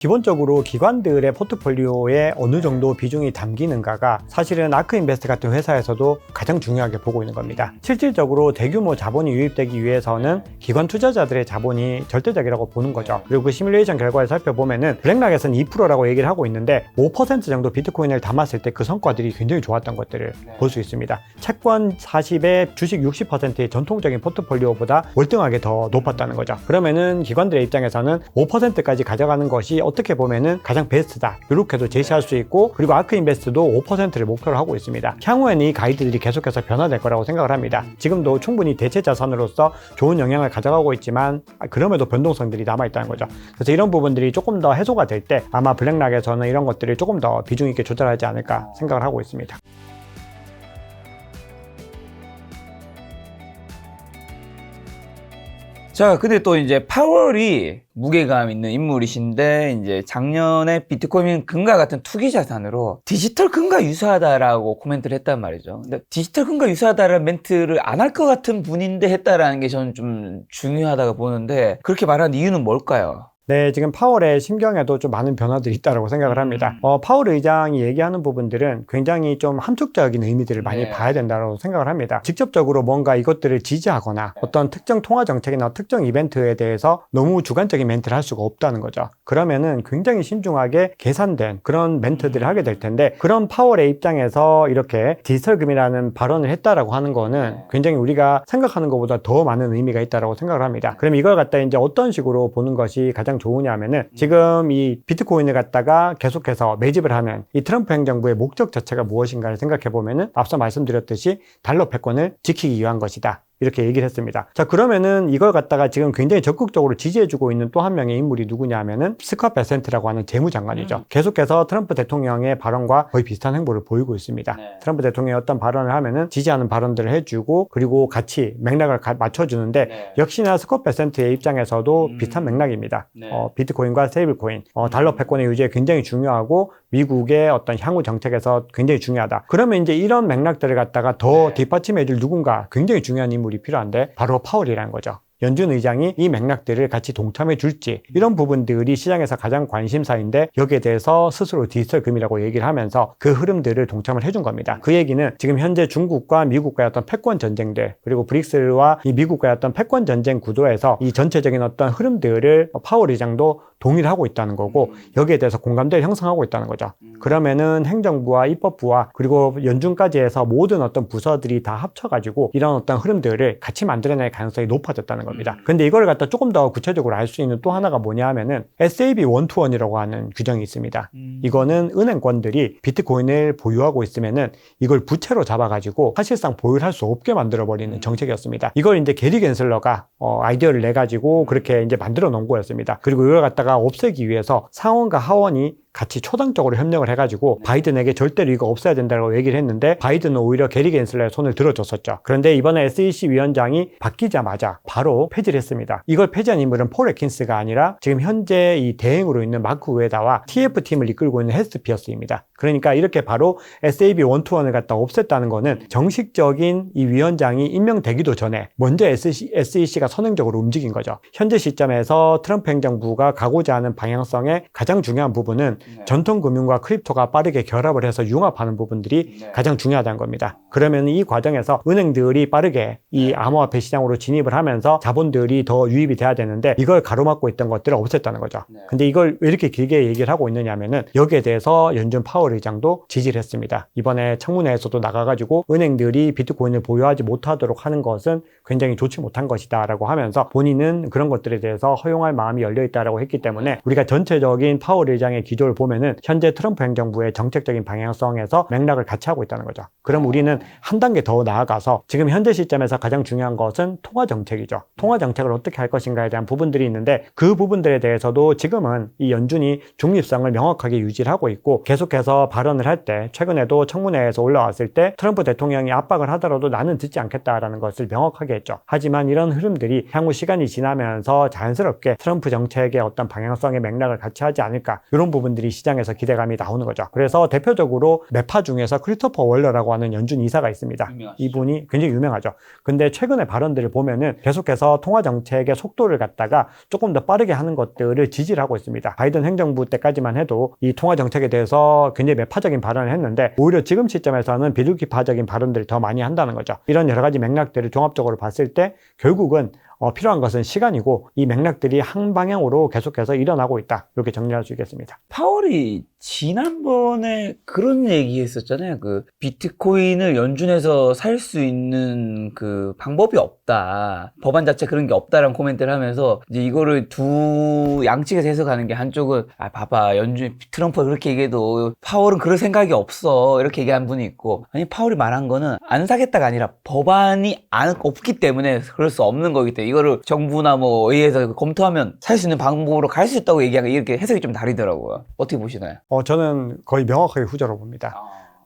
기본적으로 기관들의 포트폴리오에 어느 정도 비중이 담기는가가 사실은 아크인베스트 같은 회사에서도 가장 중요하게 보고 있는 겁니다. 실질적으로 대규모 자본이 유입되기 위해서는 기관 투자자들의 자본이 절대적이라고 보는 거죠. 그리고 그 시뮬레이션 결과를 살펴보면은 블랙락에서는 2%라고 얘기를 하고 있는데 5% 정도 비트코인을 담았을 때 그 성과들이 굉장히 좋았던 것들을 볼 수 있습니다. 채권 40에 주식 60%의 전통적인 포트폴리오보다 월등하게 더 높았다는 거죠. 그러면은 기관들의 입장에서는 5%까지 가져가는 것이 어떻게 보면은 가장 베스트다. 이렇게도 제시할 수 있고 그리고 아크 인베스트도 5%를 목표로 하고 있습니다. 향후에는 이 가이드들이 계속해서 변화될 거라고 생각을 합니다. 지금도 충분히 대체 자산으로서 좋은 영향을 가져가고 있지만 아, 그럼에도 변동성들이 남아 있다는 거죠. 그래서 이런 부분들이 조금 더 해소가 될 때 아마 블랙락에서는 이런 것들을 조금 더 비중 있게 조절하지 않을까 생각을 하고 있습니다. 자, 근데 또 이제 파월이 무게감 있는 인물이신데 이제 작년에 비트코인 금과 같은 투기 자산으로 디지털 금과 유사하다라고 코멘트를 했단 말이죠. 근데 디지털 금과 유사하다라는 멘트를 안 할 것 같은 분인데 했다라는 게 저는 좀 중요하다고 보는데 그렇게 말한 이유는 뭘까요? 네, 지금 파월의 심경에도 좀 많은 변화들이 있다고 생각을 합니다. 어, 파월 의장이 얘기하는 부분들은 굉장히 좀 함축적인 의미들을 많이 네. 봐야 된다고 생각을 합니다. 직접적으로 뭔가 이것들을 지지하거나 어떤 특정 통화 정책이나 특정 이벤트에 대해서 너무 주관적인 멘트를 할 수가 없다는 거죠. 그러면은 굉장히 신중하게 계산된 그런 멘트들을 하게 될 텐데 그런 파월의 입장에서 이렇게 디지털금이라는 발언을 했다라고 하는 거는 굉장히 우리가 생각하는 것보다 더 많은 의미가 있다라고 생각을 합니다. 그럼 이걸 갖다 이제 어떤 식으로 보는 것이 가장 좋으냐 하면은 지금 이 비트코인을 갖다가 계속해서 매집을 하는 이 트럼프 행정부의 목적 자체가 무엇인가를 생각해 보면은 앞서 말씀드렸듯이 달러 패권을 지키기 위한 것이다. 이렇게 얘기를 했습니다. 자, 그러면은 이걸 갖다가 지금 굉장히 적극적으로 지지해주고 있는 또 한 명의 인물이 누구냐 하면은 스컷 베센트라고 하는 재무장관이죠. 계속해서 트럼프 대통령의 발언과 거의 비슷한 행보를 보이고 있습니다. 네. 트럼프 대통령이 어떤 발언을 하면은 지지하는 발언들을 해주고 그리고 같이 맥락을 가- 맞춰주는데 네. 역시나 스콧 베센트의 입장에서도 음. 비슷한 맥락입니다. 네. 어, 비트코인과 스테이블코인, 어, 달러 패권의 유지에 굉장히 중요하고 미국의 어떤 향후 정책에서 굉장히 중요하다. 그러면 이제 이런 맥락들을 갖다가 더 네. 뒷받침해줄 누군가 굉장히 중요한 인물이 필요한데 바로 파월이라는 거죠. 연준 의장이 이 맥락들을 같이 동참해 줄지 이런 부분들이 시장에서 가장 관심사인데 여기에 대해서 스스로 디지털 금이라고 얘기를 하면서 그 흐름들을 동참을 해준 겁니다. 그 얘기는 지금 현재 중국과 미국과의 어떤 패권 전쟁들 그리고 브릭스와 이 미국과의 어떤 패권 전쟁 구도에서 이 전체적인 어떤 흐름들을 파월 의장도 동의를 하고 있다는 거고 여기에 대해서 공감대를 형성하고 있다는 거죠. 그러면은 행정부와 입법부와 그리고 연준까지 해서 모든 어떤 부서들이 다 합쳐가지고 이런 어떤 흐름들을 같이 만들어낼 가능성이 높아졌다는 겁니다. 근데 이걸 갖다 조금 더 구체적으로 알 수 있는 또 하나가 뭐냐 하면은 SAB 원투원이라고 하는 규정이 있습니다. 음. 이거는 은행권들이 비트코인을 보유하고 있으면은 이걸 부채로 잡아가지고 사실상 보유할 수 없게 만들어버리는 정책이었습니다. 이걸 이제 게리 겐슬러가 어, 아이디어를 내가지고 그렇게 이제 만들어 놓은 거였습니다. 그리고 이걸 갖다가 없애기 위해서 상원과 하원이 같이 초당적으로 협력을 해가지고 바이든에게 절대로 이거 없애야 된다고 얘기를 했는데 바이든은 오히려 게리 겐슬러의 손을 들어줬었죠. 그런데 이번에 SEC 위원장이 바뀌자마자 바로 폐지를 했습니다. 이걸 폐지한 인물은 폴 에킨스가 아니라 지금 현재 이 대행으로 있는 마크 우에다와 TF팀을 이끌고 있는 헤스트 피어스입니다. 그러니까 이렇게 바로 SAB 원투원을 갖다 없앴다는 거는 정식적인 이 위원장이 임명되기도 전에 먼저 SEC가 선행적으로 움직인 거죠. 현재 시점에서 트럼프 행정부가 가고자 하는 방향성의 가장 중요한 부분은 네. 전통 금융과 크립토가 빠르게 결합을 해서 융합하는 부분들이 네. 가장 중요하다는 겁니다. 그러면 이 과정에서 은행들이 빠르게 이 암호화폐 시장으로 진입을 하면서 자본들이 더 유입이 돼야 되는데 이걸 가로막고 있던 것들을 없앴다는 거죠. 네. 근데 이걸 왜 이렇게 길게 얘기를 하고 있느냐면은 여기에 대해서 연준 파월 의장도 지지를 했습니다. 이번에 청문회에서도 나가가지고 은행들이 비트코인을 보유하지 못하도록 하는 것은 굉장히 좋지 못한 것이다라고 하면서 본인은 그런 것들에 대해서 허용할 마음이 열려 있다라고 했기 때문에 우리가 전체적인 파월 의장의 기조를 보면은 현재 트럼프 행정부의 정책적인 방향성에서 맥락을 같이 하고 있다는 거죠. 그럼 우리는 한 단계 더 나아가서 지금 현재 시점에서 가장 중요한 것은 통화 정책이죠. 통화 정책을 어떻게 할 것인가에 대한 부분들이 있는데 그 부분들에 대해서도 지금은 이 연준이 중립성을 명확하게 유지를 하고 있고 계속해서 발언을 할 때 최근에도 청문회에서 올라왔을 때 트럼프 대통령이 압박을 하더라도 나는 듣지 않겠다라는 것을 명확하게 했죠. 하지만 이런 흐름들이 향후 시간이 지나면서 자연스럽게 트럼프 정책의 어떤 방향성의 맥락을 같이 하지 않을까 이런 부분들이 부분들이 시장에서 기대감이 나오는 거죠. 그래서 대표적으로 매파 중에서 크리스토퍼 월러라고 하는 연준 이사가 있습니다. 유명하시죠. 이분이 굉장히 유명하죠. 근데 최근의 발언들을 보면은 계속해서 통화 정책의 속도를 갖다가 조금 더 빠르게 하는 것들을 지지를 하고 있습니다. 바이든 행정부 때까지만 해도 이 통화 정책에 대해서 굉장히 매파적인 발언을 했는데 오히려 지금 시점에서는 비둘기파적인 발언들을 더 많이 한다는 거죠. 이런 여러 가지 맥락들을 종합적으로 봤을 때 결국은 어, 필요한 것은 시간이고 이 맥락들이 한 방향으로 계속해서 일어나고 있다. 이렇게 정리할 수 있겠습니다. 파월이 지난번에 그런 얘기 했었잖아요. 그 비트코인을 연준에서 살 수 있는 그 방법이 없다. 법안 자체 그런 게 없다라는 코멘트를 하면서 이제 이거를 두 양측에서 해석하는 게 한쪽은 아 봐봐 연준 트럼프가 그렇게 얘기해도 파월은 그럴 생각이 없어 이렇게 얘기한 분이 있고 아니 파월이 말한 거는 안 사겠다가 아니라 법안이 안 없기 때문에 그럴 수 없는 거기 때문에 이거를 정부나 뭐 의회에서 검토하면 살 수 있는 방법으로 갈 수 있다고 얘기하는 게 이렇게 해석이 좀 다르더라고요. 어떻게 보시나요? 어, 저는 거의 명확하게 후자로 봅니다.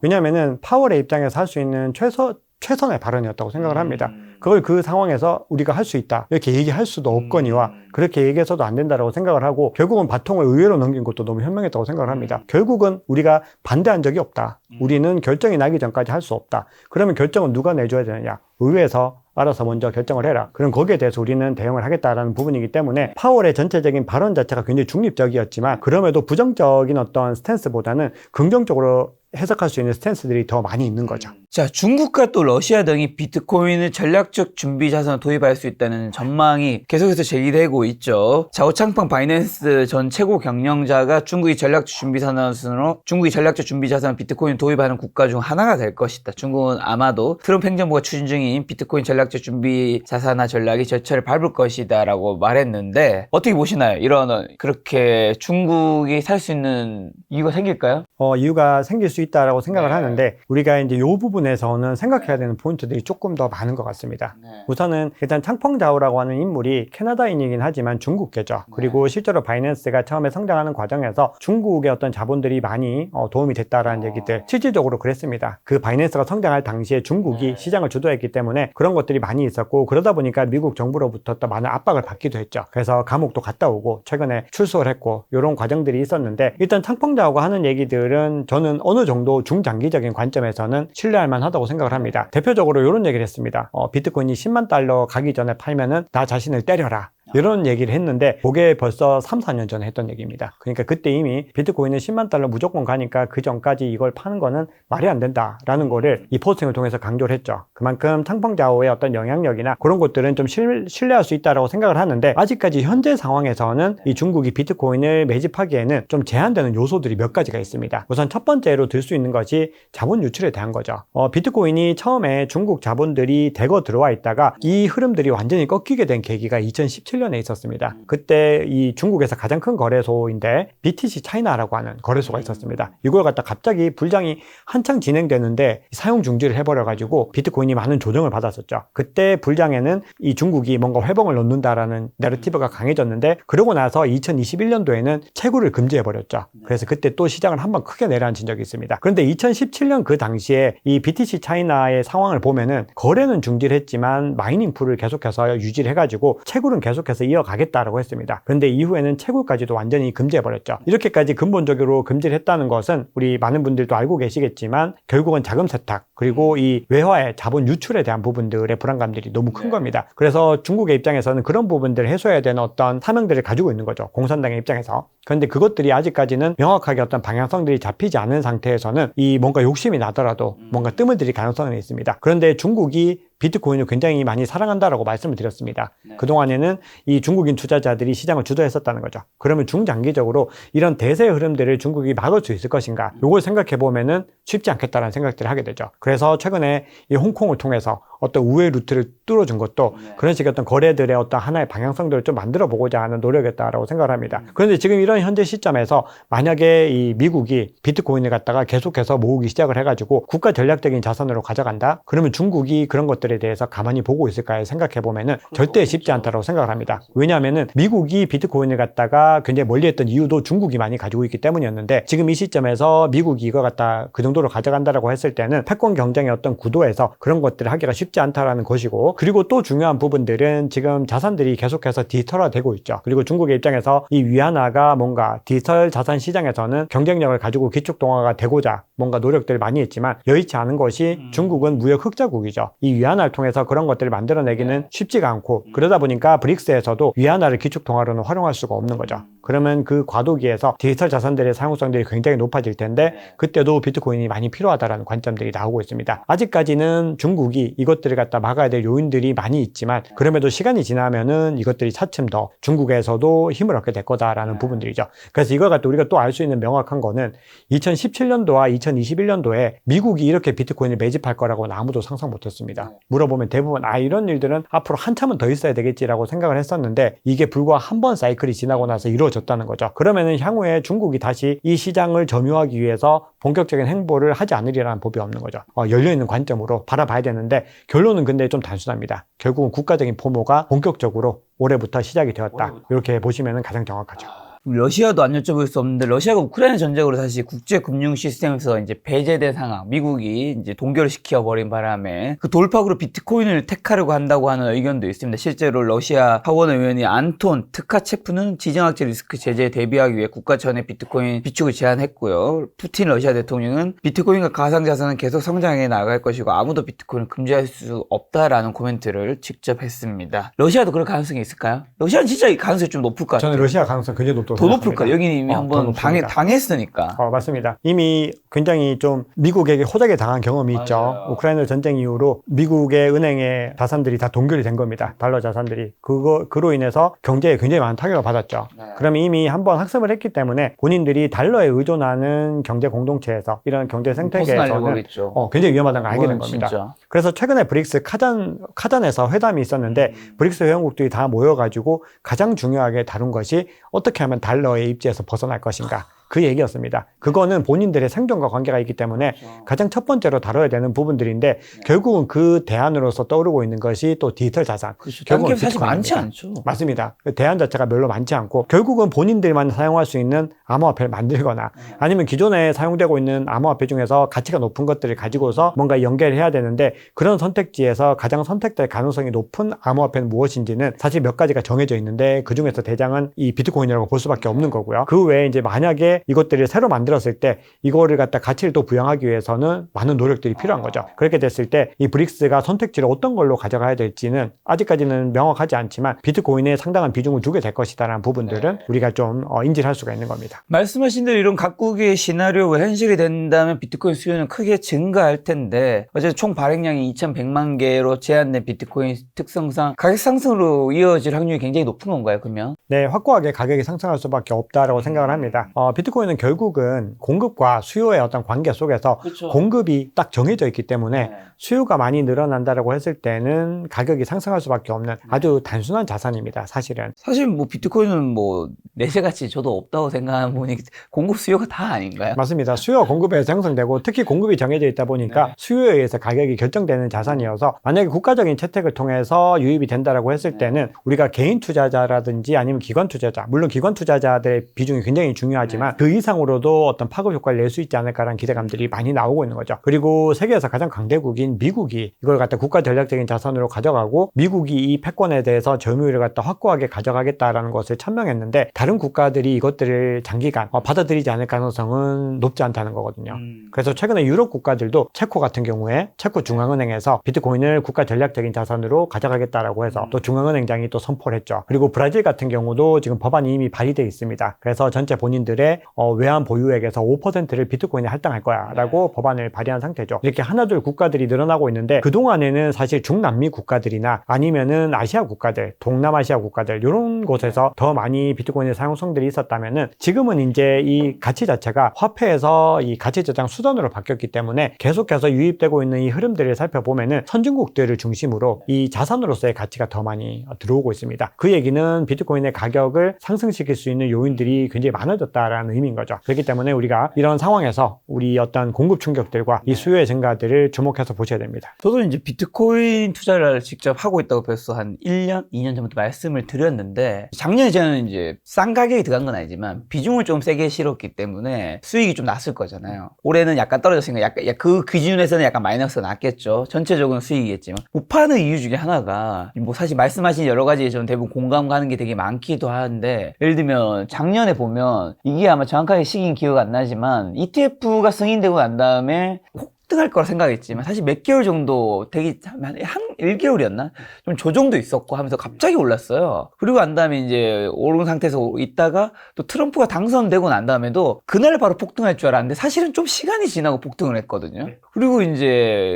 왜냐하면은 파월의 입장에서 할 수 있는 최소, 최선의 발언이었다고 생각을 합니다. 음. 그걸 그 상황에서 우리가 할 수 있다. 이렇게 얘기할 수도 없거니와 음. 그렇게 얘기해서도 안 된다라고 생각을 하고 결국은 바통을 의회로 넘긴 것도 너무 현명했다고 생각을 합니다. 결국은 우리가 반대한 적이 없다. 음. 우리는 결정이 나기 전까지 할 수 없다. 그러면 결정은 누가 내줘야 되느냐? 의회에서 알아서 먼저 결정을 해라. 그럼 거기에 대해서 우리는 대응을 하겠다라는 부분이기 때문에 파월의 전체적인 발언 자체가 굉장히 중립적이었지만 그럼에도 부정적인 어떤 스탠스보다는 긍정적으로 해석할 수 있는 스탠스들이 더 많이 있는 거죠. 자, 중국과 또 러시아 등이 비트코인을 전략적 준비 자산으로 도입할 수 있다는 전망이 계속해서 제기되고 있죠. 자오창펑 바이낸스 전 최고 경영자가 중국이 전략적 준비 자산으로 중국이 전략적 준비 자산 비트코인 도입하는 국가 중 하나가 될 것이다. 중국은 아마도 트럼프 행정부가 추진 중인 비트코인 전략적 준비 자산화 전략이 절차를 밟을 것이다라고 말했는데 어떻게 보시나요? 이런 그렇게 중국이 살 수 있는 이유가 생길까요? 어, 이유가 생길 수 있다라고 생각을 네. 하는데 우리가 이제 이 부분 에서는 생각해야 되는 포인트들이 조금 더 많은 것 같습니다. 우선은 일단 창펑자오라고 하는 인물이 캐나다인이긴 하지만 중국계죠. 그리고 실제로 바이낸스가 처음에 성장하는 과정에서 중국의 어떤 자본들이 많이 어, 도움이 됐다라는 어. 얘기들 실질적으로 그랬습니다. 그 바이낸스가 성장할 당시에 중국이 네. 시장을 주도했기 때문에 그런 것들이 많이 있었고 그러다 보니까 미국 정부로부터 또 많은 압박을 받기도 했죠. 그래서 감옥도 갔다 오고 최근에 출소를 했고 이런 과정들이 있었는데 일단 창펑자오가 하는 얘기들은 저는 어느 정도 중장기적인 관점에서는 신뢰할 만 하다고 생각을 합니다. 대표적으로 이런 얘기를 했습니다. 어, 비트코인이 10만 달러 가기 전에 팔면은 나 자신을 때려라. 이런 얘기를 했는데 그게 벌써 3, 4년 전에 했던 얘기입니다. 그러니까 그때 이미 비트코인은 10만 달러 무조건 가니까 그 전까지 이걸 파는 거는 말이 안 된다라는 거를 이 포스팅을 통해서 강조를 했죠. 그만큼 창펑자오의 어떤 영향력이나 그런 것들은 좀 실, 신뢰할 수 있다라고 생각을 하는데 아직까지 현재 상황에서는 이 중국이 비트코인을 매집하기에는 좀 제한되는 요소들이 몇 가지가 있습니다. 우선 첫 번째로 들 수 있는 것이 자본 유출에 대한 거죠. 어, 비트코인이 처음에 중국 자본들이 대거 들어와 있다가 이 흐름들이 완전히 꺾이게 된 계기가 2017년 에 있었습니다. 그때 이 중국에서 가장 큰 거래소인데 BTC 차이나라고 하는 거래소가 있었습니다. 이걸 갖다 갑자기 불장이 한창 진행되는데 사용 중지를 해버려가지고 비트코인이 많은 조정을 받았었죠. 그때 불장에는 이 중국이 뭔가 회봉을 넣는다라는 내러티브가 강해졌는데 그러고 나서 2021년도에는 채굴을 금지해버렸죠. 그래서 그때 또 시장을 한번 크게 내려앉힌 적이 있습니다. 그런데 2017년 그 당시에 이 BTC 차이나의 상황을 보면은 거래는 중지를 했지만 마이닝 풀을 계속해서 유지를 해가지고 채굴은 계속 해서 이어가겠다라고 했습니다. 그런데 이후에는 채굴까지도 완전히 금지해버렸죠. 이렇게까지 근본적으로 금지를 했다는 것은 우리 많은 분들도 알고 계시겠지만 결국은 자금 세탁 그리고 이 외화의 자본 유출에 대한 부분들의 불안감들이 너무 큰 네. 겁니다. 그래서 중국의 입장에서는 그런 부분들을 해소해야 되는 어떤 사명들을 가지고 있는 거죠. 공산당의 입장에서. 그런데 그것들이 아직까지는 명확하게 어떤 방향성들이 잡히지 않은 상태에서는 이 뭔가 욕심이 나더라도 뭔가 뜸을 들일 가능성이 있습니다. 그런데 중국이 비트코인을 굉장히 많이 사랑한다라고 말씀을 드렸습니다. 네. 그동안에는 이 중국인 투자자들이 시장을 주도했었다는 거죠. 그러면 중장기적으로 이런 대세 흐름들을 중국이 막을 수 있을 것인가? 요걸 생각해 보면은 쉽지 않겠다라는 생각들을 하게 되죠. 그래서 최근에 이 홍콩을 통해서 어떤 우회 루트를 뚫어준 것도 네. 그런 식의 어떤 거래들의 어떤 하나의 방향성들을 좀 만들어 보고자 하는 노력이었다라고 생각을 합니다. 그런데 지금 이런 현재 시점에서 만약에 이 미국이 비트코인을 갖다가 계속해서 모으기 시작을 해가지고 국가 전략적인 자산으로 가져간다? 그러면 중국이 그런 것들에 대해서 가만히 보고 있을까 생각해 보면은 절대 쉽지 않다고 생각을 합니다. 왜냐하면은 미국이 비트코인을 갖다가 굉장히 멀리 했던 이유도 중국이 많이 가지고 있기 때문이었는데 지금 이 시점에서 미국이 이거 갖다 그 정도 정도로 가져간다라고 했을 때는 패권 경쟁의 어떤 구도에서 그런 것들을 하기가 쉽지 않다라는 것이고 그리고 또 중요한 부분들은 지금 자산들이 계속해서 디지털화되고 있죠. 그리고 중국의 입장에서 이 위안화가 뭔가 디지털 자산 시장에서는 경쟁력을 가지고 기축 동화가 되고자 뭔가 노력들을 많이 했지만 여의치 않은 것이 음. 중국은 무역 흑자국이죠. 이 위안화를 통해서 그런 것들을 만들어내기는 쉽지가 않고 그러다 보니까 브릭스에서도 위안화를 기축 동화로는 활용할 수가 없는 거죠. 그러면 그 과도기에서 디지털 자산들의 사용성들이 굉장히 높아질 텐데 그때도 비트코인이 많이 필요하다라는 관점들이 나오고 있습니다. 아직까지는 중국이 이것들을 갖다 막아야 될 요인들이 많이 있지만 그럼에도 시간이 지나면은 이것들이 차츰 더 중국에서도 힘을 얻게 될 거다라는 부분들이죠. 그래서 이걸 갖다 우리가 또 알 수 있는 명확한 거는 2017년도와 2021년도에 미국이 이렇게 비트코인을 매집할 거라고는 아무도 상상 못했습니다. 물어보면 대부분 아 이런 일들은 앞으로 한참은 더 있어야 되겠지라고 생각을 했었는데 이게 불과 한 번 사이클이 지나고 나서 이루어졌 다는 거죠. 그러면은 향후에 중국이 다시 이 시장을 점유하기 위해서 본격적인 행보를 하지 않으리라는 법이 없는 거죠. 어, 열려있는 관점으로 바라봐야 되는데 결론은 근데 좀 단순합니다. 결국은 국가적인 포모가 본격적으로 올해부터 시작이 되었다. 이렇게 보시면 가장 정확하죠. 러시아도 안 여쭤볼 수 없는데 러시아가 우크라이나 전쟁으로 사실 국제 금융 시스템에서 이제 배제된 상황, 미국이 이제 동결을 시켜 버린 바람에 그 돌파구로 비트코인을 택하려고 한다고 하는 의견도 있습니다. 실제로 러시아 하원 의원이 안톤 트카체프는 지정학적 리스크 제재에 대비하기 위해 국가 전에 비트코인 비축을 제한했고요. 푸틴 러시아 대통령은 비트코인과 가상자산은 계속 성장해 나갈 것이고 아무도 비트코인을 금지할 수 없다라는 코멘트를 직접 했습니다. 러시아도 그럴 가능성이 있을까요? 러시아는 진짜 이 가능성이 좀 높을 것 같아요. 저는 러시아 가능성 굉장히 높다고 더 높을. 거야. 여기는 이미 어, 한번 더 당해. 당했으니까. 어, 맞습니다. 이미 굉장히 좀 미국에게 호되게 당한 경험이 있죠. 맞아요. 우크라이나 전쟁 이후로 미국의 은행의 자산들이 다 동결이 된 겁니다. 달러 자산들이. 그거, 그로 인해서 경제에 굉장히 많은 타격을 받았죠. 네. 그러면 이미 한번 학습을 했기 때문에 본인들이 달러에 의존하는 경제 공동체에서 이런 경제 생태계에서는 벗어나려고 어, 굉장히 위험하다는 걸 알게 된 겁니다. 진짜. 그래서 최근에 브릭스 카잔, 카잔에서 회담이 있었는데 브릭스 회원국들이 다 모여가지고 가장 중요하게 다룬 것이 어떻게 하면 달러의 입지에서 벗어날 것인가. 그 얘기였습니다. 그거는 본인들의 생존과 관계가 있기 때문에 가장 첫 번째로 다뤄야 되는 부분들인데 결국은 그 대안으로서 떠오르고 있는 것이 또 디지털 자산. 그렇죠. 결국은 딴게 사실 많지. 않죠. 맞습니다. 그 대안 자체가 별로 많지 않고 결국은 본인들만 사용할 수 있는 암호화폐를 만들거나 아니면 기존에 사용되고 있는 암호화폐 중에서 가치가 높은 것들을 가지고서 뭔가 연결을 해야 되는데 그런 선택지에서 가장 선택될 가능성이 높은 암호화폐는 무엇인지는 사실 몇 가지가 정해져 있는데 그 중에서 대장은 이 비트코인이라고 볼 수밖에 없는 거고요. 그 외에 이제 만약에 이것들을 새로 만들었을 때 이거를 갖다 가치를 또 부양하기 위해서는 많은 노력들이 필요한 거죠. 그렇게 됐을 때 이 브릭스가 선택지를 어떤 걸로 가져가야 될지는 아직까지는 명확하지 않지만 비트코인에 상당한 비중을 두게 될 것이다라는 부분들은 우리가 좀 어, 인지를 할 수가 있는 겁니다. 말씀하신 대로 이런 각국의 시나리오가 현실이 된다면 비트코인 수요는 크게 증가할 텐데 어제 총 발행량이 2,100만 개로 제한된 비트코인 특성상 가격 상승으로 이어질 확률이 굉장히 높은 건가요? 그러면? 네, 확고하게 가격이 상승할 수밖에 없다라고 생각을 합니다. 어, 비트코인 은 결국은 공급과 수요의 어떤 관계 속에서 그렇죠. 공급이 딱 정해져 있기 때문에 수요가 많이 늘어난다라고 했을 때는 가격이 상승할 수밖에 없는 아주 단순한 자산입니다. 사실은. 사실 뭐 비트코인은 뭐 내세같이 저도 없다고 생각하는 부분이 공급 수요가 다 아닌가요? 맞습니다. 수요와 공급에서 형성되고 특히 공급이 정해져 있다 보니까 네. 수요에 의해서 가격이 결정되는 자산이어서 만약에 국가적인 채택을 통해서 유입이 된다라고 했을 네. 때는 우리가 개인 투자자라든지 아니면 기관 투자자 물론 기관 투자자들의 비중이 굉장히 중요하지만 네. 그 이상으로도 어떤 파급 효과를 낼 수 있지 않을까라는 기대감들이 많이 나오고 있는 거죠. 그리고 세계에서 가장 강대국인 미국이 이걸 갖다 국가 전략적인 자산으로 가져가고 미국이 이 패권에 대해서 점유율을 갖다 확고하게 가져가겠다라는 것을 천명했는데 다른 국가들이 이것들을 장기간 어, 받아들이지 않을 가능성은 높지 않다는 거거든요. 음. 그래서 최근에 유럽 국가들도 체코 같은 경우에 체코 중앙은행에서 비트코인을 국가 전략적인 자산으로 가져가겠다라고 해서 또 중앙은행장이 또 선포를 했죠. 그리고 브라질 같은 경우도 지금 법안이 이미 발의돼 있습니다. 그래서 전체 본인들의 어, 외환 보유액에서 5%를 비트코인에 할당할 거야라고 법안을 발의한 상태죠. 이렇게 하나둘 국가들이 늘어나고 있는데 그 동안에는 사실 중남미 국가들이나 아니면은 아시아 국가들, 동남아시아 국가들 이런 곳에서 더 많이 비트코인의 사용성들이 있었다면은 지금은 이제 이 가치 자체가 화폐에서 이 가치 저장 수단으로 바뀌었기 때문에 계속해서 유입되고 있는 이 흐름들을 살펴보면은 선진국들을 중심으로 이 자산으로서의 가치가 더 많이 들어오고 있습니다. 그 얘기는 비트코인의 가격을 상승시킬 수 있는 요인들이 굉장히 많아졌다라는 의미인 거죠. 그렇기 때문에 우리가 이런 상황에서 우리 어떤 공급 충격들과 이 수요의 증가들을 주목해서 보셔야 됩니다. 저도 이제 비트코인 투자를 직접 하고 있다고 벌써 한 1년, 2년 전부터 말씀을 드렸는데 작년에 저는 이제 싼 가격이 들어간 건 아니지만 비중을 좀 세게 실었기 때문에 수익이 좀 났을 거잖아요. 올해는 약간 떨어졌으니까 약간 야, 그 기준에서는 약간 마이너스가 났겠죠. 전체적으로는 수익이겠지만 못 파는 이유 중에 하나가 뭐 사실 말씀하신 여러 가지에 저는 대부분 공감 가는 게 되게 많기도 한데 예를 들면 작년에 보면 이게 아마 정확하게 시기는 기억 안 나지만 ETF가 승인되고 난 다음에 폭등할 거라 생각했지만 사실 몇 개월 정도 되기 한, 한 1개월이었나? 좀 조정도 있었고 하면서 갑자기 올랐어요. 그리고 난 다음에 이제 오른 상태에서 있다가 또 트럼프가 당선되고 난 다음에도 그날 바로 폭등할 줄 알았는데 사실은 좀 시간이 지나고 폭등을 했거든요. 그리고 이제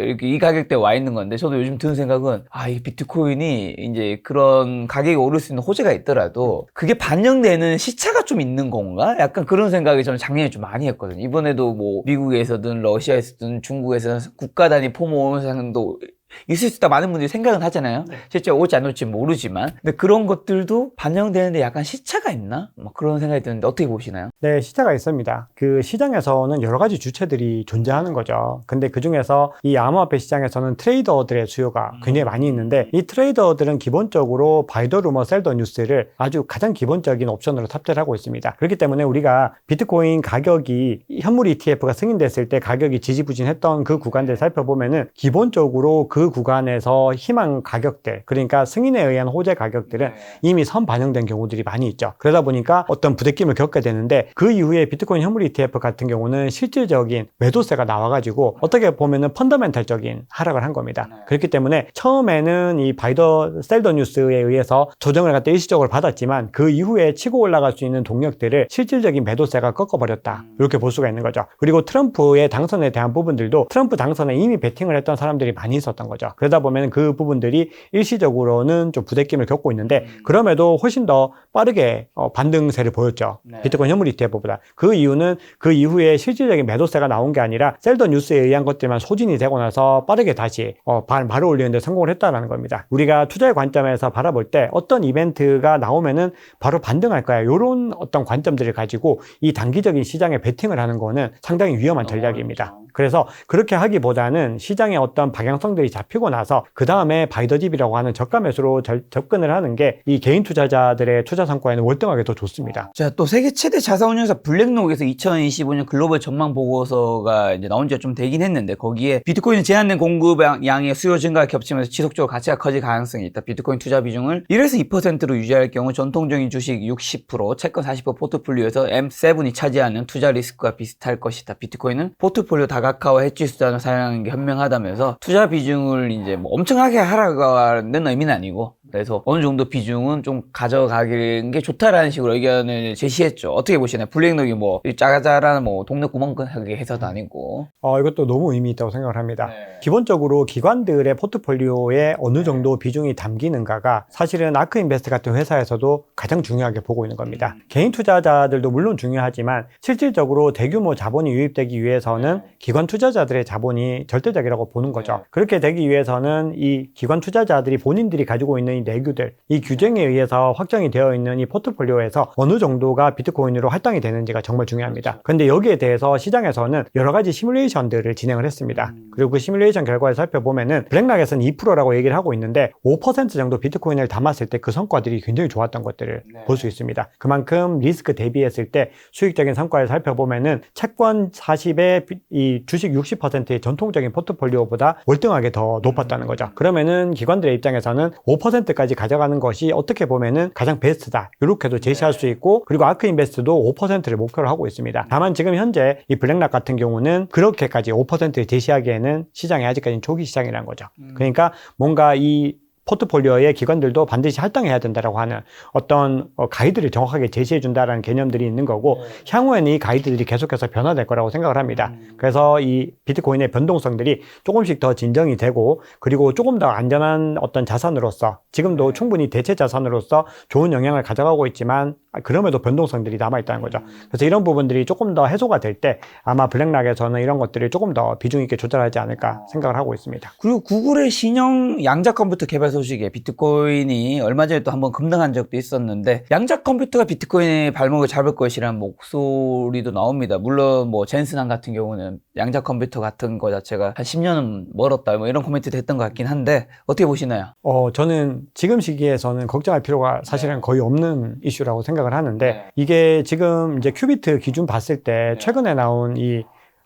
이렇게 이 가격대에 와 있는 건데 저도 요즘 드는 생각은 아, 이 비트코인이 이제 그런 가격이 오를 수 있는 호재가 있더라도 그게 반영되는 시차가 좀 있는 건가? 약간 그런 생각이 저는 작년에 좀 많이 했거든요. 이번에도 뭐 미국에서든 러시아에서든 중 국에서는 국가 단위 포모 상도 있을 수 있다 많은 분들이 생각은 하잖아요. 실제 올지 안 올지 모르지만. 근데 그런 것들도 반영되는데 약간 시차가 있나? 막 그런 생각이 드는데 어떻게 보시나요? 네, 시차가 있습니다. 그 시장에서는 여러 가지 주체들이 존재하는 거죠. 근데 그 중에서 이 암호화폐 시장에서는 트레이더들의 수요가 굉장히 많이 있는데 이 트레이더들은 기본적으로 바이더 루머 셀더 뉴스를 아주 가장 기본적인 옵션으로 탑재를 하고 있습니다. 그렇기 때문에 우리가 비트코인 가격이 현물 ETF가 승인됐을 때 가격이 지지부진했던 그 구간들 살펴보면은 기본적으로 그 구간에서 희망 가격대 그러니까 승인에 의한 호재 가격들은 이미 선 반영된 경우들이 많이 있죠. 그러다 보니까 어떤 부대낌을 겪게 되는데 그 이후에 비트코인 현물 ETF 같은 경우는 실질적인 매도세가 나와가지고 어떻게 보면은 펀더멘탈적인 하락을 한 겁니다. 네. 그렇기 때문에 처음에는 이 바이더 셀더 뉴스에 의해서 조정을 갖다 일시적으로 받았지만 그 이후에 치고 올라갈 수 있는 동력들을 실질적인 매도세가 꺾어버렸다. 음. 이렇게 볼 수가 있는 거죠. 그리고 트럼프의 당선에 대한 부분들도 트럼프 당선에 이미 베팅을 했던 사람들이 많이 있었던 거죠. 그러다 보면 그 부분들이 일시적으로는 좀 부대낌을 겪고 있는데 음. 그럼에도 훨씬 더 빠르게 어, 반등세를 보였죠. 네. 비트코인 현물 ETF보다. 그 이유는 그 이후에 실질적인 매도세가 나온 게 아니라 셀더 뉴스에 의한 것들만 소진이 되고 나서 빠르게 다시 어, 발, 바로 올리는데 성공을 했다는 겁니다. 우리가 투자의 관점에서 바라볼 때 어떤 이벤트가 나오면은 바로 반등할 거야. 이런 어떤 관점들을 가지고 이 단기적인 시장에 베팅을 하는 거는 상당히 위험한 전략입니다. 어렵죠. 그래서 그렇게 하기보다는 시장의 어떤 방향성들이 잡히고 나서 그 다음에 바이더집이라고 하는 저가 매수로 절- 접근을 하는 게 이 개인 투자자들의 투자 성과에는 월등하게 더 좋습니다. 자, 또 세계 최대 자산운용사 블랙록에서 2025년 글로벌 전망 보고서가 이제 나온 지가 좀 되긴 했는데 거기에 비트코인 제한된 공급 양- 양의 수요 증가가 겹치면서 지속적으로 가치가 커질 가능성이 있다. 비트코인 투자 비중을 1에서 2%로 유지할 경우 전통적인 주식 60%, 채권 40% 포트폴리오에서 M7이 차지하는 투자 리스크가 비슷할 것이다. 비트코인은 포트폴리오 다 각화와 해지 수단을 사용하는 게 현명하다면서 투자 비중을 이제 뭐 엄청나게 하락하는 의미는 아니고 그래서 어느 정도 비중은 좀 가져가는 게 좋다라는 식으로 의견을 제시했죠. 어떻게 보시나요? 블랙록이 뭐 짜가짜라는 뭐 동네 구멍하게 해서도 아니고. 어, 이것도 너무 의미 있다고 생각을 합니다. 네. 기본적으로 기관들의 포트폴리오에 어느 정도 비중이 담기는가가 사실은 아크인베스트 같은 회사에서도 가장 중요하게 보고 있는 겁니다. 음. 개인 투자자들도 물론 중요하지만 실질적으로 대규모 자본이 유입되기 위해서는 네. 기관 투자자들의 자본이 절대적이라고 보는 거죠. 네. 그렇게 되기 위해서는 이 기관 투자자들이 본인들이 가지고 있는 이 내규들, 이 규정에 의해서 확정이 되어 있는 이 포트폴리오에서 어느 정도가 비트코인으로 할당이 되는지가 정말 중요합니다. 그렇죠. 근데 여기에 대해서 시장에서는 여러 가지 시뮬레이션들을 진행을 했습니다. 음. 그리고 그 시뮬레이션 결과를 살펴보면은 블랙락에서는 2%라고 얘기를 하고 있는데 5% 정도 비트코인을 담았을 때 그 성과들이 굉장히 좋았던 것들을 네. 볼수 있습니다. 그만큼 리스크 대비했을 때 수익적인 성과를 살펴보면은 채권 40에 이 주식 60%의 전통적인 포트폴리오보다 월등하게 더 높았다는 거죠. 그러면은 기관들의 입장에서는 5% 까지 가져가는 것이 어떻게 보면은 가장 베스트다. 이렇게도 제시할 수 있고 그리고 아크 인베스트도 5%를 목표로 하고 있습니다. 다만 지금 현재 이 블랙락 같은 경우는 그렇게까지 5%를 제시하기에는 시장이 아직까지 초기 시장이라는 거죠. 그러니까 뭔가 이 포트폴리오의 기관들도 반드시 할당해야 된다라고 하는 어떤 어, 가이드를 정확하게 제시해 준다라는 개념들이 있는 거고 향후에는 이 가이드들이 계속해서 변화될 거라고 생각을 합니다. 그래서 이 비트코인의 변동성들이 조금씩 더 진정이 되고 그리고 조금 더 안전한 어떤 자산으로서 지금도 충분히 대체 자산으로서 좋은 영향을 가져가고 있지만 아, 그럼에도 변동성들이 남아있다는 거죠. 그래서 이런 부분들이 조금 더 해소가 될 때 아마 블랙락에서는 이런 것들을 조금 더 비중 있게 조절하지 않을까 생각을 하고 있습니다. 그리고 구글의 신형 양자 컴퓨터 개발 소식에 비트코인이 얼마 전에 또 한번 급등한 적도 있었는데 양자 컴퓨터가 비트코인의 발목을 잡을 것이라는 목소리도 나옵니다. 물론 뭐 젠슨한 같은 경우는 양자 컴퓨터 같은 거 자체가 한 10년은 멀었다 뭐 이런 코멘트도 했던 것 같긴 한데 어떻게 보시나요? 어, 저는 지금 시기에서는 걱정할 필요가 사실은 거의 없는 이슈라고 생각 을 하는데 네. 이게 지금 이제 큐비트 기준 봤을 때 최근에 나온 이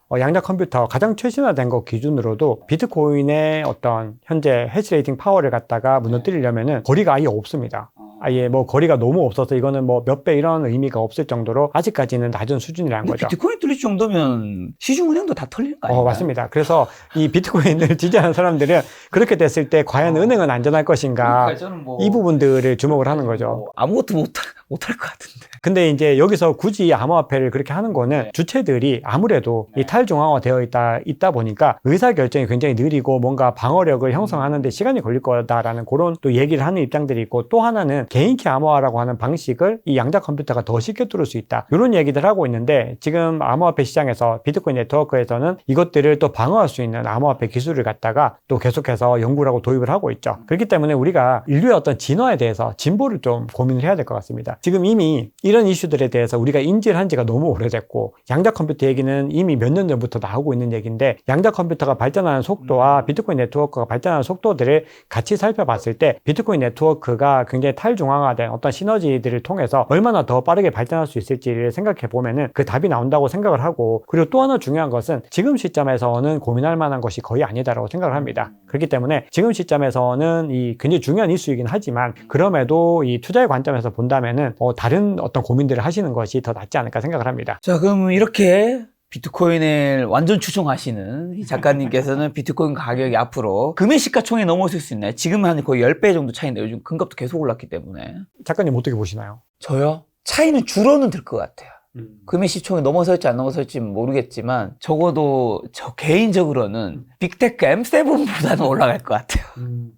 어, 양자 컴퓨터 가장 최신화된 것 기준으로도 비트코인의 어떤 현재 해시레이팅 파워를 갖다가 무너뜨리려면은 거리가 아예 없습니다. 아예 뭐 거리가 너무 없어서 이거는 뭐 몇 배 이런 의미가 없을 정도로 아직까지는 낮은 수준이라는 거죠. 비트코인 뚫릴 정도면 시중은행도 다 털리는 거 아닌가요? 어, 맞습니다. 그래서 이 비트코인을 지지하는 사람들은 그렇게 됐을 때 과연 은행은 안전할 것인가 그러니까 뭐 이 부분들을 주목을 하는 거죠. 뭐 아무것도 못 못할 것 같은데. 근데 이제 여기서 굳이 암호화폐를 그렇게 하는 거는 네. 주체들이 아무래도 이 탈중앙화 되어 있다, 있다 보니까 의사결정이 굉장히 느리고 뭔가 방어력을 형성하는데 시간이 걸릴 거다라는 그런 또 얘기를 하는 입장들이 있고 또 하나는 개인키 암호화라고 하는 방식을 이 양자 컴퓨터가 더 쉽게 뚫을 수 있다. 이런 얘기들 하고 있는데 지금 암호화폐 시장에서 비트코인 네트워크에서는 이것들을 또 방어할 수 있는 암호화폐 기술을 갖다가 또 계속해서 연구를 하고 도입을 하고 있죠. 그렇기 때문에 우리가 인류의 어떤 진화에 대해서 진보를 좀 고민을 해야 될 것 같습니다. 지금 이미 이런 이슈들에 대해서 우리가 인지를 한 지가 너무 오래됐고 양자 컴퓨터 얘기는 이미 몇 년 전부터 나오고 있는 얘기인데 양자 컴퓨터가 발전하는 속도와 비트코인 네트워크가 발전하는 속도들을 같이 살펴봤을 때 비트코인 네트워크가 굉장히 탈중앙화된 어떤 시너지들을 통해서 얼마나 더 빠르게 발전할 수 있을지를 생각해 보면은 그 답이 나온다고 생각을 하고 그리고 또 하나 중요한 것은 지금 시점에서는 고민할 만한 것이 거의 아니다라고 생각을 합니다. 그렇기 때문에 지금 시점에서는 이 굉장히 중요한 이슈이긴 하지만 그럼에도 이 투자의 관점에서 본다면은 어, 다른 어떤 고민들을 하시는 것이 더 낫지 않을까 생각을 합니다. 자, 그럼 이렇게 비트코인을 완전 추종하시는 이 작가님께서는 비트코인 가격이 앞으로 금의 시가총액 넘어설 수 있나요? 지금 한 거의 10배 정도 차이인데 요즘 금값도 계속 올랐기 때문에. 작가님 어떻게 보시나요? 저요? 차이는 줄어는 들 것 같아요. 금의 시총이 넘어설지 안 넘어설지 모르겠지만 적어도 저 개인적으로는 빅테크 M7보다는 올라갈 것 같아요.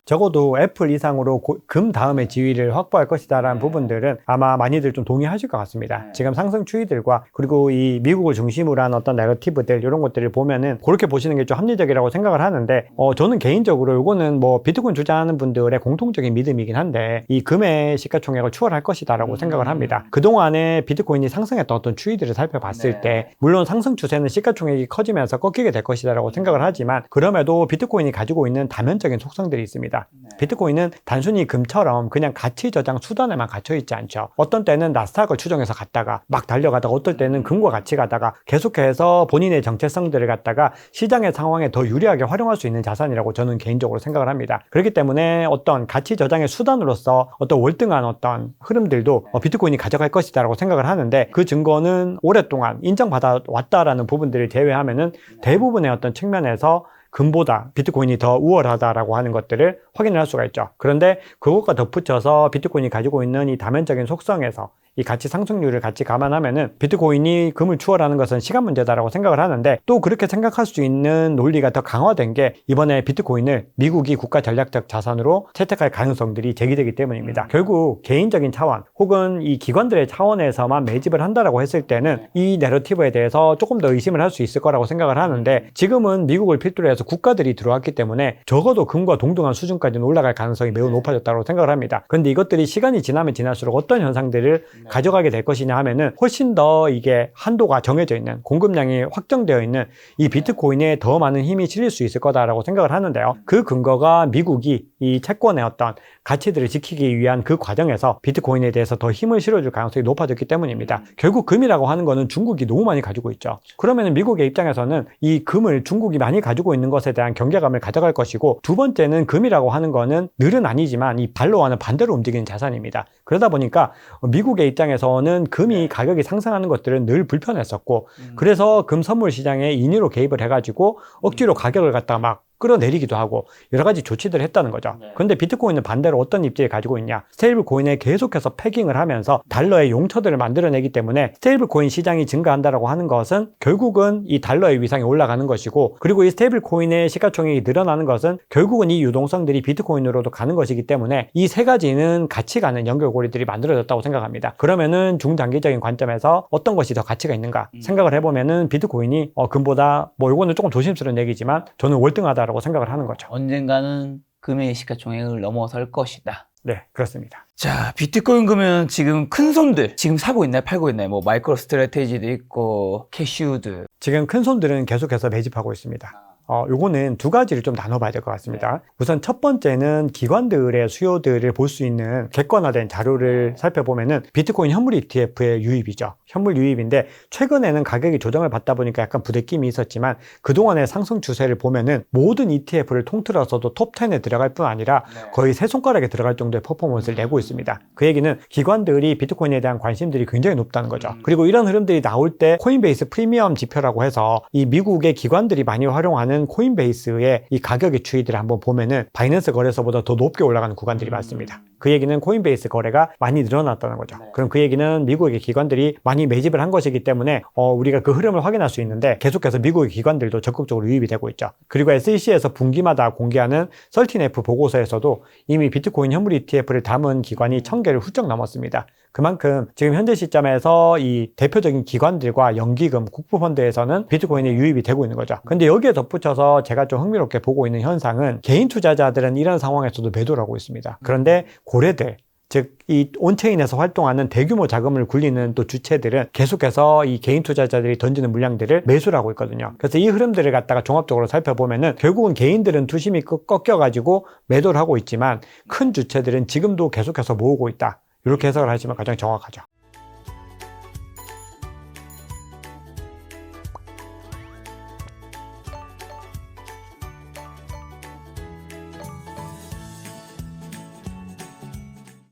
적어도 애플 이상으로 고- 금 다음에 지위를 확보할 것이다라는 네. 부분들은 아마 많이들 좀 동의하실 것 같습니다. 네. 지금 상승 추이들과 그리고 이 미국을 중심으로 한 어떤 내러티브들 이런 것들을 보면은 그렇게 보시는 게 좀 합리적이라고 생각을 하는데 어 저는 개인적으로 이거는 뭐 비트코인 투자하는 분들의 공통적인 믿음이긴 한데 이 금의 시가총액을 추월할 것이다라고 음. 생각을 합니다. 그 동안에 비트코인이 상승했던 어떤 추이들을 살펴봤을 네. 때 물론 상승 추세는 시가총액이 커지면서 꺾이게 될 것이다라고 생각을 하지만 그럼에도 비트코인이 가지고 있는 다면적인 속성들이 있습니다. 비트코인은 단순히 금처럼 그냥 가치 저장 수단에만 갇혀 있지 않죠. 어떤 때는 나스닥을 추정해서 갔다가 막 달려가다가 어떨 때는 금과 같이 가다가 계속해서 본인의 정체성들을 갖다가 시장의 상황에 더 유리하게 활용할 수 있는 자산이라고 저는 개인적으로 생각을 합니다. 그렇기 때문에 어떤 가치 저장의 수단으로서 어떤 월등한 어떤 흐름들도 어, 비트코인이 가져갈 것이다라고 생각을 하는데 그 증거 는 오랫동안 인정받아 왔다라는 부분들을 제외하면은 대부분의 어떤 측면에서 금보다 비트코인이 더 우월하다라고 하는 것들을 확인을 할 수가 있죠. 그런데 그것과 덧붙여서 비트코인이 가지고 있는 이 다면적인 속성에서 이 가치 상승률을 같이 감안하면은 비트코인이 금을 추월하는 것은 시간 문제다라고 생각을 하는데 또 그렇게 생각할 수 있는 논리가 더 강화된 게 이번에 비트코인을 미국이 국가 전략적 자산으로 채택할 가능성들이 제기되기 때문입니다. 결국 개인적인 차원 혹은 이 기관들의 차원에서만 매집을 한다라고 했을 때는 이 내러티브에 대해서 조금 더 의심을 할 수 있을 거라고 생각을 하는데 지금은 미국을 필두로 해서 국가들이 들어왔기 때문에 적어도 금과 동등한 수준까지는 올라갈 가능성이 매우 높아졌다고 생각을 합니다. 그런데 이것들이 시간이 지나면 지날수록 어떤 현상들을 가져가게 될 것이냐 하면은 훨씬 더 이게 한도가 정해져 있는 공급량이 확정되어 있는 이 비트코인에 더 많은 힘이 실릴 수 있을 거다라고 생각을 하는데요. 그 근거가 미국이 이 채권의 어떤 가치들을 지키기 위한 그 과정에서 비트코인에 대해서 더 힘을 실어줄 가능성이 높아졌기 때문입니다. 결국 금이라고 하는 거는 중국이 너무 많이 가지고 있죠. 그러면 미국의 입장에서는 이 금을 중국이 많이 가지고 있는 것에 대한 경계감을 가져갈 것이고 두 번째는 금이라고 하는 거는 늘은 아니지만 이 발로 와는 반대로 움직이는 자산입니다. 그러다 보니까 미국의 입장에서는 금이 가격이 상승하는 것들은 늘 불편했었고 그래서 금 선물 시장에 인위로 개입을 해가지고 억지로 가격을 갖다 막 끌어내리기도 하고 여러 가지 조치들을 했다는 거죠. 네. 그런데 비트코인은 반대로 어떤 입지를 가지고 있냐? 스테이블 코인에 계속해서 패깅을 하면서 달러의 용처들을 만들어내기 때문에 스테이블 코인 시장이 증가한다라고 하는 것은 결국은 이 달러의 위상이 올라가는 것이고 그리고 이 스테이블 코인의 시가총액이 늘어나는 것은 결국은 이 유동성들이 비트코인으로도 가는 것이기 때문에 이 세 가지는 같이 가는 연결고리들이 만들어졌다고 생각합니다. 그러면은 중장기적인 관점에서 어떤 것이 더 가치가 있는가 음. 생각을 해보면은 비트코인이 어, 금보다 뭐 이거는 조금 조심스러운 얘기지만 저는 월등하다라고 생각을 하는 거죠. 언젠가는 금의 시가총액을 넘어설 것이다. 네, 그렇습니다. 자, 비트코인 그러면 지금 큰 손들 지금 사고 있나요? 팔고 있나요? 뭐 마이크로 스트레테지도 있고 캐시우드. 지금 큰 손들은 계속해서 매집하고 있습니다. 어, 요거는 두 가지를 좀 나눠봐야 될 것 같습니다. 우선 첫 번째는 기관들의 수요들을 볼 수 있는 객관화된 자료를 살펴보면은 비트코인 현물 ETF의 유입이죠. 현물 유입인데 최근에는 가격이 조정을 받다 보니까 약간 부대낌이 있었지만 그동안의 상승 추세를 보면은 모든 ETF를 통틀어서도 톱10에 들어갈 뿐 아니라 거의 세 손가락에 들어갈 정도의 퍼포먼스를 내고 있습니다. 그 얘기는 기관들이 비트코인에 대한 관심들이 굉장히 높다는 거죠. 음. 그리고 이런 흐름들이 나올 때 코인베이스 프리미엄 지표라고 해서 이 미국의 기관들이 많이 활용하는 코인베이스의 이 가격의 추이들을 한번 보면은 바이낸스 거래소보다 더 높게 올라가는 구간들이 음. 많습니다. 그 얘기는 코인베이스 거래가 많이 늘어났다는 거죠. 네. 그럼 그 얘기는 미국의 기관들이 많이 매집을 한 것이기 때문에 어, 우리가 그 흐름을 확인할 수 있는데 계속해서 미국의 기관들도 적극적으로 유입이 되고 있죠. 그리고 SEC에서 분기마다 공개하는 13F 보고서에서도 이미 비트코인 현물 ETF를 담은 기관이 1000개를 훌쩍 넘었습니다. 그만큼 지금 현재 시점에서 이 대표적인 기관들과 연기금, 국부펀드에서는 비트코인에 유입이 되고 있는 거죠. 근데 여기에 덧붙여서 제가 좀 흥미롭게 보고 있는 현상은 개인 투자자들은 이런 상황에서도 매도를 하고 있습니다. 그런데 고래들, 즉, 이 온체인에서 활동하는 대규모 자금을 굴리는 또 주체들은 계속해서 이 개인 투자자들이 던지는 물량들을 매수를 하고 있거든요. 그래서 이 흐름들을 갖다가 종합적으로 살펴보면은 결국은 개인들은 투심이 꺾- 꺾여가지고 매도를 하고 있지만 큰 주체들은 지금도 계속해서 모으고 있다. 이렇게 해석을 하시면 가장 정확하죠.